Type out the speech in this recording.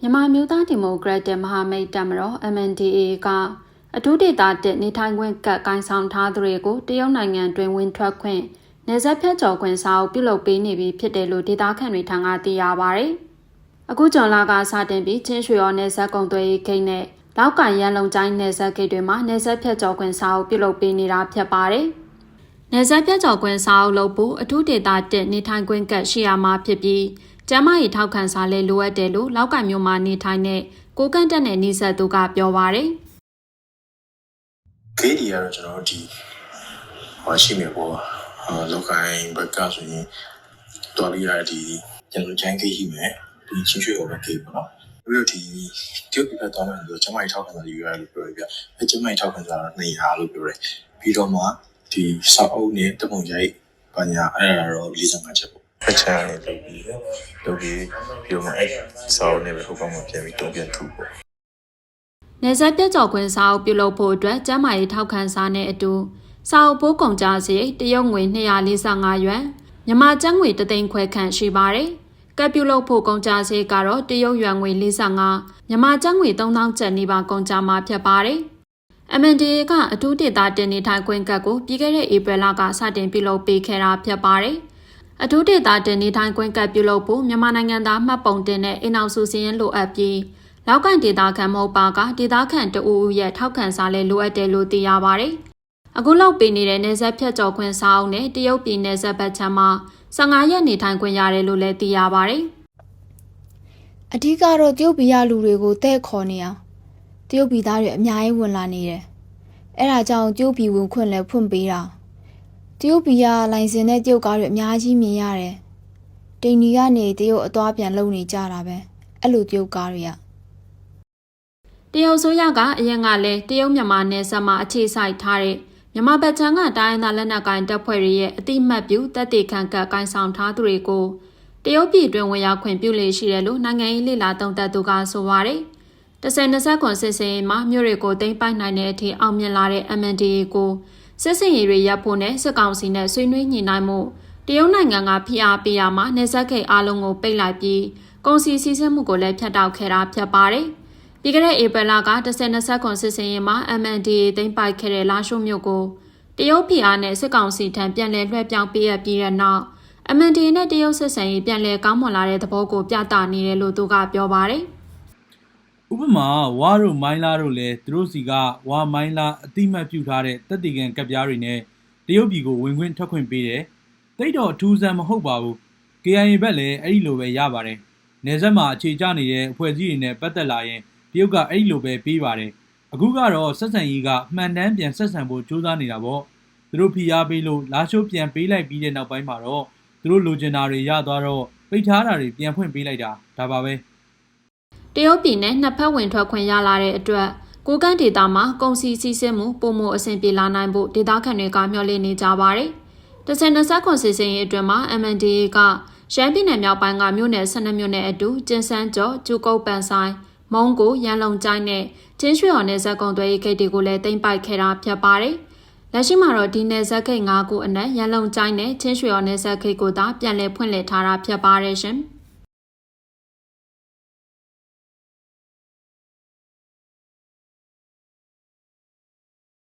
မြန်မာမျိုးသားဒီမိုကရက်တစ်မဟာမိတ်တပ်မတော် MNDAA ကအထူးဒေသတက်နေထိုင်ခွင့်ကတ်ကိုင်းဆောင်ထားသူတွေကိုတရုတ်နိုင်ငံတွင်ဝင်ထွက်ခွင့်နေဆက်ဖြတ်ကျော်ခွင့်စာအုပ်ပြုလုပ်ပေးနေပြီဖြစ်တယ်လို့ဒေသခံတွေထံကသိရပါဗျ။အခုကျော်လာကစတင်ပြီးချင်းရွှေရောနေဆက်ကုံသွေးဂိတ်နဲ့လောက်ကန်ရန်လုံချိုင်းနေဆက်ဂိတ်တွေမှာနေဆက်ဖြတ်ကျော်ခွင့်စာအုပ်ပြုလုပ်ပေးနေတာဖြစ်ပါတယ်။ နေဆက်ပြတ်ကျော်ကွင်းစာအုပ်လုပ်ဖို့အထူးဒေတာတက်နေထိုင်ခွင့်ကတ်ရှိရမှာဖြစ်ပြီးကျမ်းမာရေးထောက်ခံစာလည်းလိုအပ်တယ်လို့လောက်ကမျိုးမှာနေထိုင်တဲ့ကိုကန့်တက်နဲ့နေဆက်သူကပြောပါရယ်ဂိတ်တွေကတော့ကျွန်တော်တို့ဒီဟောရှိမယ်ပေါ့အာလောက်ကိုင်းဘက်ကဆိုရင်တော်လေးရဒီကျွန်တော်ချိုင်းဂိတ်ရှိမယ်ဒီချင်းရွှေဟောဘက်ဂိတ်ပေါ့နော်ပြီးတော့ဒီတရုတ်ပြည်ဘက်သွားမယ်ဆိုတော့ကျမကြီးထောက်ခံစာယူရလို့ပြောရပြအဲကျမကြီးထောက်ခံစာတော့နေဟာလို့ပြောတယ်ပြီးတော့မှ ဒီစောက်အုပ်နဲ့တပုံရိုက်ဘာညာအဲ့ဒါတော့45ချက်ပေါ့ဖက်ချာနေလုပ်ပြီးလုပ်ပြီးပြီးတော့မှအဲ့စောက်နဲ့ပဲဟိုကောင်မှပြန်ပြီးတုံးပြန်ထုပေါ့နေဆက်ပြတ်ကျော်ကွင်းစာအုပ်ပြုလုပ်ဖို့အတွက်ကျမ်းမာရေးထောက်ခံစာနဲ့အတူစာအုပ်ပိုးကုန်ကြစရိတ်တရုတ်ငွေ245ယွမ်မြန်မာကျပ်ငွေ3သိန်းခွဲခန့်ရှိပါတယ်ကပ်ပြုလုပ်ဖို့ကုန်ကြစရိတ်ကတော့တရုတ်ယွမ်ငွေ45မြန်မာကျပ်ငွေ3000ကျပ်နီးပါးကုန်ကြမှာဖြစ်ပါတယ် MNDA ကအထူးဒေသတင်နေထိုင်ခွင့်ကတ်ကိုပြီးခဲ့တဲ့ဧပြီလကစတင်ပြုလုပ်ပေးခဲ့တာဖြစ်ပါတယ်။အထူးဒေသတင်နေထိုင်ခွင့်ကတ်ပြုလုပ်ဖို့မြန်မာနိုင်ငံသားမှတ်ပုံတင်တဲ့အိမ်အောင်စုစည်းရင်းလိုအပ်ပြီးလောက်ကန်ဒေသခံမဟုတ်ပါကဒေသခံတအူအရဲ့ထောက်ခံစာလည်းလိုအပ်တယ်လို့သိရပါတယ်။အခုလောက်ပေးနေတဲ့နေဆက်ဖြတ်ကျော်ခွင့်စာအုပ်နဲ့တရုတ်ပြည်နယ်ဆက်ဘက်ချမ်းမှာ15ရက်နေထိုင်ခွင့်ရတယ်လို့လည်းသိရပါတယ်။အဓိကတော့တရုတ်ပြည်ရလူတွေကိုတဲ့ခေါ်နေအောင်တ ရုတ်ပြည်သားတွေအများကြီးဝင်လာနေတယ်အဲ့ဒါကြောင့်တရုတ်ပြည်ဝင်ခွင့်လည်းဖွင့်ပေးတာတရုတ်ပြည်ကလိုင်စင်နဲ့တရုတ်ကားတွေအများကြီးမြင်ရတယ်တိန်ဒီကနေတရုတ်အသွားပြန်လုံနေကြတာပဲအဲ့လိုတရုတ်ကားတွေကတရုတ်ဆိုရကအရင်ကလည်းတရုတ်မြန်မာနယ်စပ်မှာအခြေစိုက်ထားတဲ့မြန်မာဗချန်ကတိုင်းရင်းသားလက်နက်ကိုင်တပ်ဖွဲ့တွေရဲ့အတိမတ်ပြုတပ်တေခံကကိုင်ဆောင်ထားသူတွေကိုတရုတ်ပြည်တွင်ဝင်ရောက်ခွင့်ပြုလေရှိတယ်လို့နိုင်ငံရေးလေလာတုံးသက်သူကဆိုပါတယ်။ တစ်ဆယ်နှစ်ဆက်ကွန်စစ်စင်ရေးမှာမြို့တွေကိုသိမ်းပိုက်နိုင်တဲ့အထိအောင်မြင်လာတဲ့ MNDAA ကိုစစ်စင်ရေးတွေရပ်ဖို့နဲ့စစ်ကောင်စီနဲ့ဆွေးနွေးညှိနှိုင်းမှုတရုတ်နိုင်ငံကဖိအားပေးရမှာနေဆက်ခိတ်အားလုံးကိုပိတ်လိုက်ပြီးကုန်စည်စည်းစိမ်မှုကိုလည်းဖျက်တောက်ခဲ့တာဖြစ်ပါတယ်။ပြီးခဲ့တဲ့ဧပြီလက10-20ခွန်စစ်စင်ရင်မှာ MNDA သိမ်းပိုက်ခဲ့တဲ့လာရှိုးမြို့ကိုတရုတ်ပြည်အားနဲ့စစ်ကောင်စီထံပြန်လည်လွှဲပြောင်းပေးရပြီးတဲ့နောက် MNDA နဲ့တရုတ်စစ်စင်ရေးပြန်လည်ကောင်းမွန်လာတဲ့သဘောကိုပြသနေတယ်လို့သူကပြောပါတယ် ဥပမာဝါတို့မိုင်းလာတို့လည်းသူတို့စီကဝါမိုင်းလာအတိမတ်ပြုထားတဲ့တက်တီကန်ကပ်ပြားတွေနဲ့တရုတ်ပြည်ကိုဝင်ခွင့်ထွက်ခွင့်ပေးတယ်။တိတ်တော့အထူးဆန်းမဟုတ်ပါဘူး။ KIA ဘက်လည်းအဲ့ဒီလိုပဲရပါတယ်။နယ်စပ်မှာအခြေကျနေတဲ့အဖွဲ့အစည်းတွေနဲ့ပတ်သက်လာရင်တရုတ်ကအဲ့ဒီလိုပဲပေးပါတယ်။အခုကတော့ဆက်ဆံရေးကမှန်တမ်းပြန်ဆက်ဆံဖို့ကြိုးစားနေတာပေါ့။သူတို့ဖိအားပေးလို့လာရှိုးပြန်ပေးလိုက်ပြီးတဲ့နောက်ပိုင်းမှာတော့သူတို့လိုချင်တာတွေရသွားတော့ပိတ်ထားတာတွေပြန်ဖွင့်ပေးလိုက်တာဒါပါပဲ။ တရုတ်ပြည်နဲ့နှစ်ဖက်ဝင်ထွက်ခွင့်ရလာတဲ့အတွက်ကိုကန့်ဒေတာမှာကုန်စည်စည်းစိမ်မှုပုံမှုအဆင်ပြေလာနိုင်ဖို့ဒေသခံတွေကမျှော်လင့်နေကြပါတယ်။တစ်ဆယ်နှစ်ဆက်ခွန်စစ်စင်ရေးအတွင်းမှာ MNDA ကရှမ်းပြည်နယ်မြောက်ပိုင်းကမြို့နယ်12မြို့နယ်အတူကျင်းစန်းကျော်ကျူကုတ်ပန်ဆိုင်မုံကိုရန်လုံကျိုင်းနဲ့ချင်းရွှေော်နယ်ဇက်ကုံသွဲရေးဂိတ်တွေကိုလည်းတင်ပိုက်ခဲ့တာဖြစ်ပါတယ်။လက်ရှိမှာတော့ဒီနယ်ဇက်ဂိတ်၅ခုအနက်ရန်လုံကျိုင်းနဲ့ချင်းရွှေော်နယ်ဇက်ဂိတ်ကိုသာပြန်လည်ဖွင့်လှစ်ထားတာဖြစ်ပါတယ်ရှင်။